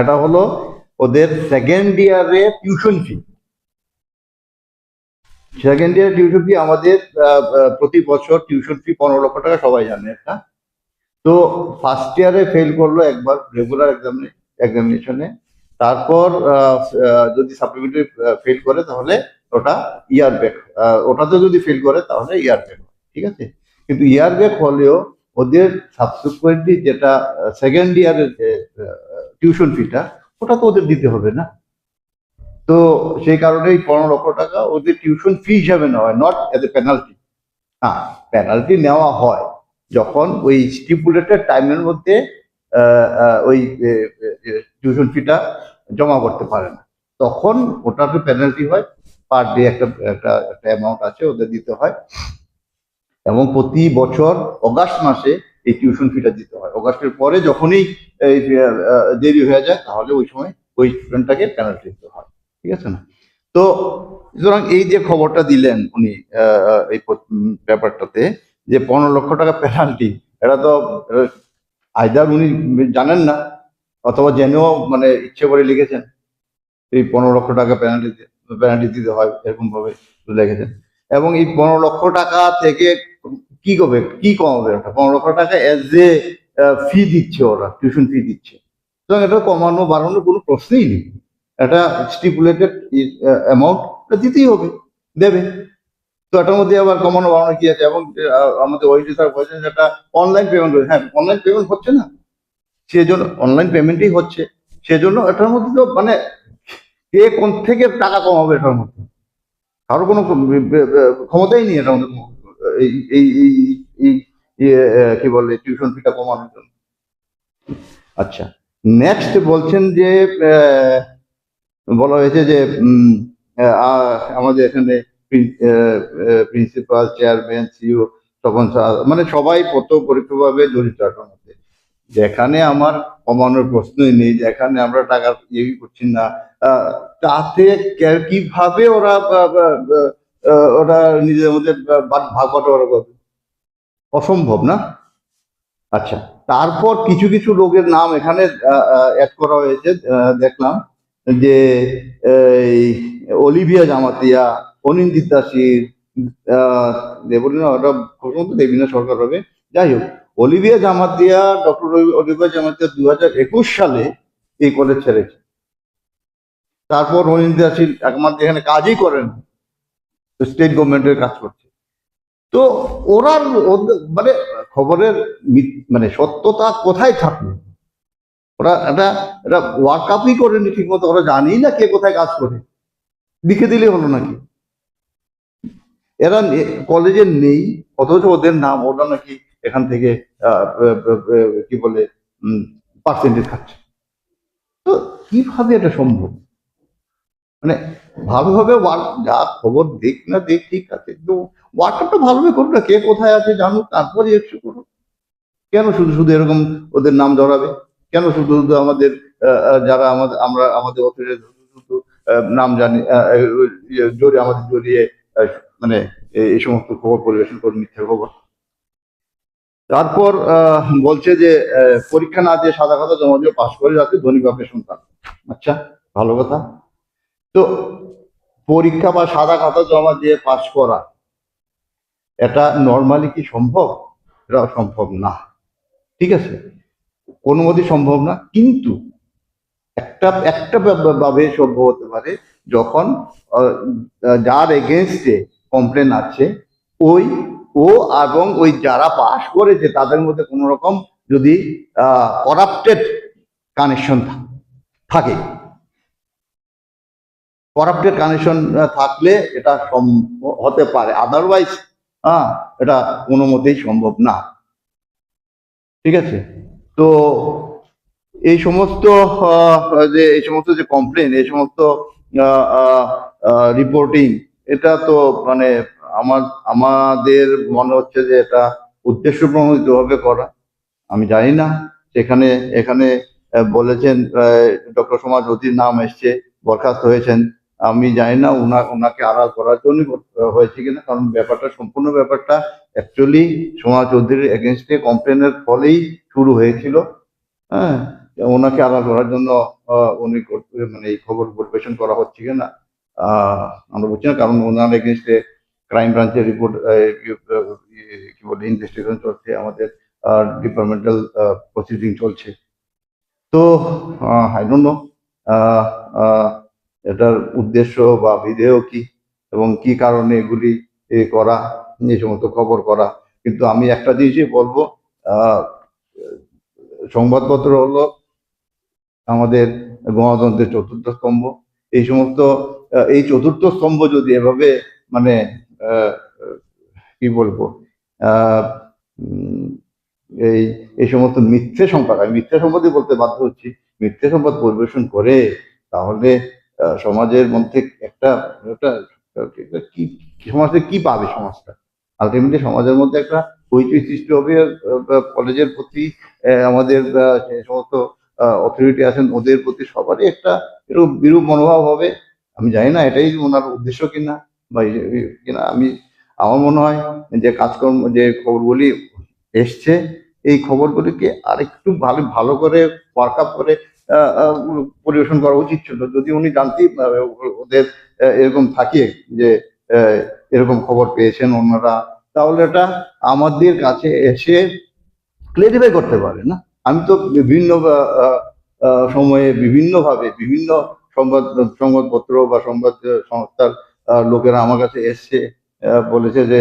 এটা হলো ওদের সেকেন্ড ইয়ারে tuition fee second year tuition fee আমাদের প্রতি বছর টিউশন ফি পনেরো লক্ষ টাকা, সবাই জানে একটা তো ফার্স্ট ইয়ারে ফেল করল একবার রেগুলার এক্সামে এক্সামিনেশনে তারপর যদি সাপ্লিমেন্টারি ফেল করে, তাহলে ওটা ইয়ার ব্যাক ওটাতে যদি ফেল করে, তাহলে ইয়ার ব্যাক ঠিক আছে? কিন্তু ইয়ার ব্যাক হলেও ওদের সাবসিকুয়েন্টলি যেটা সেকেন্ড ইয়ারের যে টিউশন ফিটা ওটা তো ওদের দিতে হবে না। তো সেই কারণে এই পনেরো লক্ষ টাকা ওদের টিউশন ফি হিসাবে নেওয়া হয় নট এজ এ পেনাল্টি হ্যাঁ পেনাল্টি নেওয়া হয় যখন ওই স্টিপুলেটেড টাইমের মধ্যে ওই টিউশন ফিটা জমা করতে পারে না। তখন ওটাতে পেনাল্টি হয় পার ডে একটা একটা একটা অ্যামাউন্ট আছে, ওদের দিতে হয়। এবং প্রতি বছর অগাস্ট মাসে এই টিউশন ফিটা দিতে হয়। অগাস্টের পরে যখনই দেরি হয়ে যায়, তাহলে ওই সময় ওই স্টুডেন্টটাকে পেনাল্টি দিতে হয়। ঠিক আছে না? তো সুতরাং এই যে খবরটা দিলেন উনি এই ব্যাপারটাতে, যে পনেরো লক্ষ টাকা পেনাল্টি এটা তো আইদার উনি জানেন না, অথবা জেনেও মানে ইচ্ছে করে লিখেছেন, এই পনেরো লক্ষ টাকা পেনাল্টি পেনাল্টি দিতে হয় এরকম ভাবে লিখেছেন। এবং এই পনেরো লক্ষ টাকা থেকে কি করবে? কি কমাবে ওটা? পনেরো টাকা এজ এ ফি দিচ্ছে ওরা টিউশন ফি দিচ্ছে। সুতরাং এটা কমানো, বাড়ানোর কোনো প্রশ্নই নেই। এটা স্টিপুলেটেড অ্যামাউন্ট দিতেই হবে, দেবে। তো এটার মধ্যে আবার কমানো, বাড়ানো কি আছে? এবং আমাদের ওই স্যার বলছেন যেটা অনলাইন পেমেন্ট হ্যাঁ অনলাইন পেমেন্ট হচ্ছে না। সেজন্য অনলাইন পেমেন্টই হচ্ছে। সেজন্য এটার মধ্যে তো মানে কে কোন থেকে টাকা কমাবে এটার মধ্যে? কারও কোনো ক্ষমতাই নেই এটার মধ্যে। এই এই, এই- কি বলে টিউশন ফিটা কমানোর জন্য। আচ্ছা নেক্সট বলছেন যে বলা হয়েছে যে আমাদের এখানে প্রিন্সিপাল চেয়ারম্যান সিও তখন সা- মানে সবাই পরোক্ষভাবে জড়িত মধ্যে যেখানে আমার কমানোর প্রশ্নই নেই, যেখানে আমরা টাকা ইয়ে করছি না। তাতে কীভাবে ওরা ওরা নিজেদের মধ্যে ভাগ বাটোয়ারা করবে অসম্ভব না? আচ্ছা তারপর কিছু কিছু লোকের নাম এখানে অ্যাড করা হয়েছে দেখলাম যে অলিভিয়া জামাতিয়া, অনিন্দিতা শীর দেবলীনা ওটা প্রথমত দেবীনা সরকার হবে। যাই হোক, Olivia Jamatia, doctor Olivia Jamatia দু হাজার একুশ সালে এই কলেজ ছেড়েছে। তারপর অনিন্দিতা শীল একমাত্র এখানে কাজই করেন। স্টেট গভর্নমেন্টের কাজ করছে। তো ওরা মানে খবরের মানে সত্যতা কোথায় থাকল ওরা এটা এটা ওয়ার্ক আপই করেনি ঠিক মতো ওরা জানেই না কে কোথায় কাজ করে। লিখে দিলে হলো নাকি? এরা নে- কলেজে নেই, অথচ ওদের নাম ওরা নাকি এখান থেকে কি বলে পার্সেন্টেজ খাচ্ছে। তো কীভাবে এটা সম্ভব? মানে ভালোভাবে যা খবর দেখ না দেখ ঠিক আছে। কিন্তু ওয়ার্কআপটা ভালোভাবে করুক না কে কোথায় আছে জানুক তারপরে একটু করুক। কেন শুধু শুধু এরকম ওদের নাম ধরাবে কেন শুধু শুধু আমাদের যারা আমাদের আমরা আমাদের অফিসে শুধু নাম জানি ইয়ে, জড়িয়ে আমাদের জড়িয়ে মানে এই সমস্ত খবর পরিবেশন করে মিথ্যে খবর। তারপর বলছে যে পরীক্ষা না দিয়ে সাদা কথা জমা দিয়ে পাশ করে যাতে ধনী বাপের সন্তান। আচ্ছা ভালো কথা। তো পরীক্ষা বা সাদা খাতা জমা দিয়ে পাশ করা, এটা নর্মালি কি সম্ভব? এটা সম্ভব না। ঠিক আছে? কোনো মতেই সম্ভব না, কিন্তু একটা একটা ভাবে সম্ভব হতে পারে যখন যার এগেনস্টে কমপ্লেন আছে, ওই, ও এবং ওই যারা পাশ করেছে তাদের মধ্যে কোনো রকম যদি করাপ্টেড কানেকশন থাকে। করাপ্টেড কানেকশন থাকলে এটা হতে পারে। আদারওয়াইজ হ্যাঁ এটা কোনো মতেই সম্ভব না। ঠিক আছে? তো এই সমস্ত যে, এই সমস্ত যে কমপ্লেন এই সমস্ত রিপোর্টিং এটা তো মানে আমার, আমাদের মনে হচ্ছে যে এটা উদ্দেশ্য প্রণোদিত ভাবে করা। আমি জানি না। সেখানে, এখানে বলেছেন ডক্টর সমাজ নাম এসছে, বরখাস্ত হয়েছেন। আমি জানি না, উনা ওনাকে আড়াল করার জন্য হয়েছে কিনা, কারণ ব্যাপারটা, সম্পূর্ণ ব্যাপারটা অ্যাকচুয়ালি সমাজ চৌধুরীর এগেনস্টে কমপ্লেনের ফলেই শুরু হয়েছিল। হ্যাঁ ওনাকে আড়াল করার জন্য উনি মানে এই খবর পরিবেশন করা হচ্ছে কিনা আমরা বুঝছি না, কারণ ওনার এগেনস্টে ক্রাইম ব্রাঞ্চের রিপোর্ট কি বলে ইনভেস্টিগেশন চলছে, আমাদের ডিপার্টমেন্টাল প্রসিডিং চলছে। তো আই ডোন্ট নো এটার উদ্দেশ্য বা বিধেয় কি? এবং কি কারণে এগুলি করা, এই সমস্ত খবর করা? কিন্তু আমি একটা জিনিসই বলব সংবাদপত্র হলো আমাদের গণতন্ত্রের চতুর্থ স্তম্ভ। এই সমস্ত এই চতুর্থ স্তম্ভ যদি এভাবে মানে কি বলব এই এই সমস্ত মিথ্যে সংবাদ, আমি মিথ্যে সম্পদই বলতে বাধ্য হচ্ছি। মিথ্যে সম্পদ পরিবেশন করে তাহলে সমাজের মধ্যে একটা একটা কি সমাজে কি পাবে সমাজটা? আলটিমেটলি সমাজের মধ্যে একটা হইচই সৃষ্টি হবে কলেজের প্রতি আমাদের যে সমস্ত অথরিটি আছেন, ওদের প্রতি সবারই একটা এরূপ, বিরূপ মনোভাব হবে। আমি জানি না এটাই ওনার উদ্দেশ্য কিনা, বা কিনা, আমি, আমার মনে হয় যে কাজকর্ম, যে খবরগুলি এসছে, এই খবরগুলিকে আরেকটু ভালো ভালো করে ওয়ার্ক আপ করে পরিবেশন করা উচিত ছিল। যদি উনি জানতেই ওদের এরকম থাকে যে এরকম খবর পেয়েছেন ওনারা তাহলে এটা আমাদের কাছে এসে ক্লেরিফাই করতে পারে, না? আমি তো বিভিন্ন সময়ে বিভিন্নভাবে, বিভিন্ন সংবাদ, সংবাদপত্র বা সংবাদ সংস্থার লোকেরা আমার কাছে এসছে বলেছে যে